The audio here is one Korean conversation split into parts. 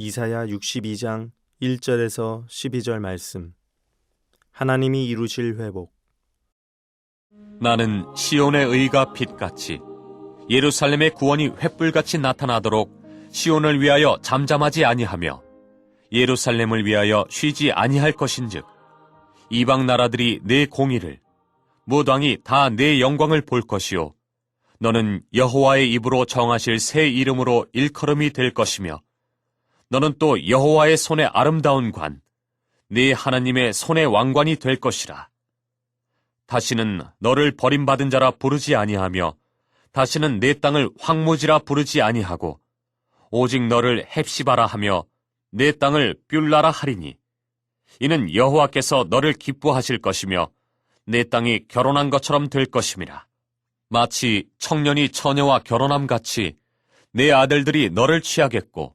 이사야 62장 1절에서 12절 말씀. 하나님이 이루실 회복. 나는 시온의 의가 빛같이 예루살렘의 구원이 횃불같이 나타나도록 시온을 위하여 잠잠하지 아니하며 예루살렘을 위하여 쉬지 아니할 것인즉 이방 나라들이 내 공의를 무당이 다 내 영광을 볼 것이요 너는 여호와의 입으로 정하실 새 이름으로 일컬음이 될 것이며 너는 또 여호와의 손의 아름다운 관 네 하나님의 손의 왕관이 될 것이라. 다시는 너를 버림받은 자라 부르지 아니하며 다시는 내 땅을 황무지라 부르지 아니하고 오직 너를 헵시바라 하며 내 땅을 뷸라라 하리니. 이는 여호와께서 너를 기뻐하실 것이며 내 땅이 결혼한 것처럼 될 것임이라. 마치 청년이 처녀와 결혼함 같이 내 아들들이 너를 취하겠고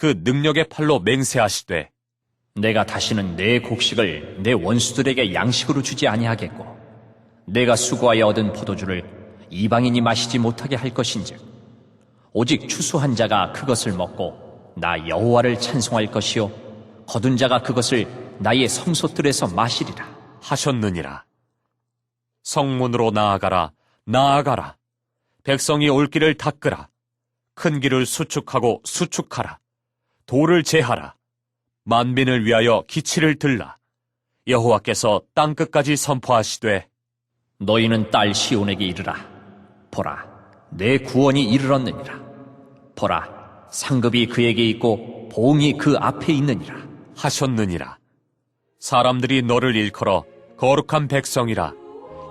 그 능력의 팔로 맹세하시되 내가 다시는 내 곡식을 내 원수들에게 양식으로 주지 아니하겠고 내가 수고하여 얻은 포도주를 이방인이 마시지 못하게 할 것인즉 오직 추수한 자가 그것을 먹고 나 여호와를 찬송할 것이요 거둔 자가 그것을 나의 성소들에서 마시리라 하셨느니라. 성문으로 나아가라, 나아가라. 백성이 올 길을 닦으라. 큰 길을 수축하고 수축하라. 돌을 제하라. 만민을 위하여 기치를 들라. 여호와께서 땅 끝까지 선포하시되 너희는 딸 시온에게 이르라 보라 내 구원이 이르렀느니라 보라 상급이 그에게 있고 보응이 그 앞에 있느니라 하셨느니라. 사람들이 너를 일컬어 거룩한 백성이라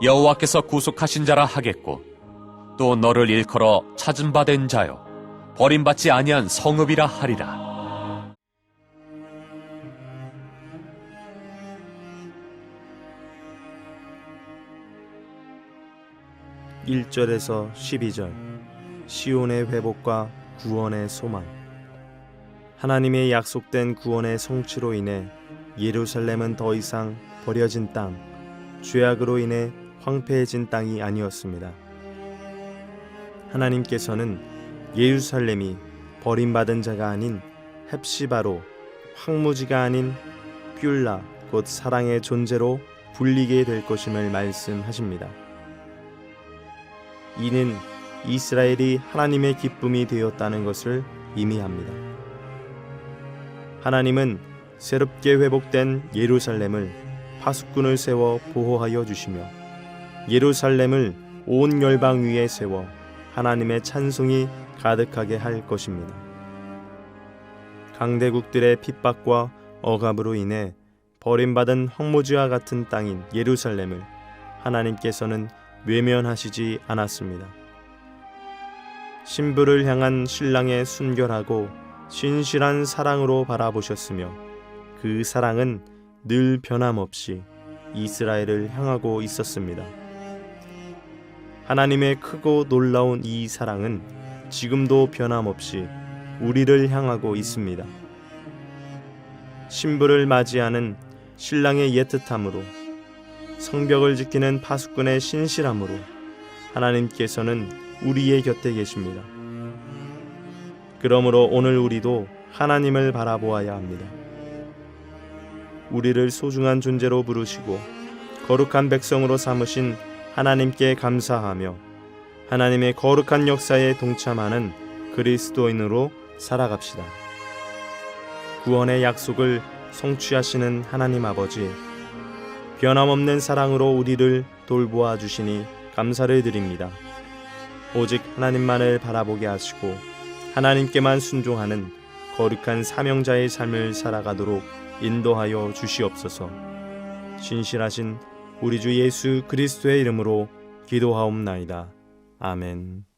여호와께서 구속하신 자라 하겠고 또 너를 일컬어 찾은 바 된 자요 버림받지 아니한 성읍이라 하리라. 1절에서 12절. 시온의 회복과 구원의 소망. 하나님의 약속된 구원의 성취로 인해 예루살렘은 더 이상 버려진 땅, 죄악으로 인해 황폐해진 땅이 아니었습니다. 하나님께서는 예루살렘이 버림받은 자가 아닌 헵시바로 황무지가 아닌 뷸라 곧 사랑의 존재로 불리게 될 것임을 말씀하십니다. 이는 이스라엘이 하나님의 기쁨이 되었다는 것을 의미합니다. 하나님은 새롭게 회복된 예루살렘을 파수꾼을 세워 보호하여 주시며 예루살렘을 온 열방 위에 세워 하나님의 찬송이 가득하게 할 것입니다. 강대국들의 핍박과 억압으로 인해 버림받은 황무지와 같은 땅인 예루살렘을 하나님께서는 외면하시지 않았습니다. 신부를 향한 신랑의 순결하고 신실한 사랑으로 바라보셨으며 그 사랑은 늘 변함없이 이스라엘을 향하고 있었습니다. 하나님의 크고 놀라운 이 사랑은 지금도 변함없이 우리를 향하고 있습니다. 신부를 맞이하는 신랑의 예뜻함으로 성벽을 지키는 파수꾼의 신실함으로 하나님께서는 우리의 곁에 계십니다. 그러므로 오늘 우리도 하나님을 바라보아야 합니다. 우리를 소중한 존재로 부르시고 거룩한 백성으로 삼으신 하나님께 감사하며 하나님의 거룩한 역사에 동참하는 그리스도인으로 살아갑시다. 구원의 약속을 성취하시는 하나님 아버지, 변함없는 사랑으로 우리를 돌보아 주시니 감사를 드립니다. 오직 하나님만을 바라보게 하시고 하나님께만 순종하는 거룩한 사명자의 삶을 살아가도록 인도하여 주시옵소서. 신실하신 우리 주 예수 그리스도의 이름으로 기도하옵나이다. 아멘.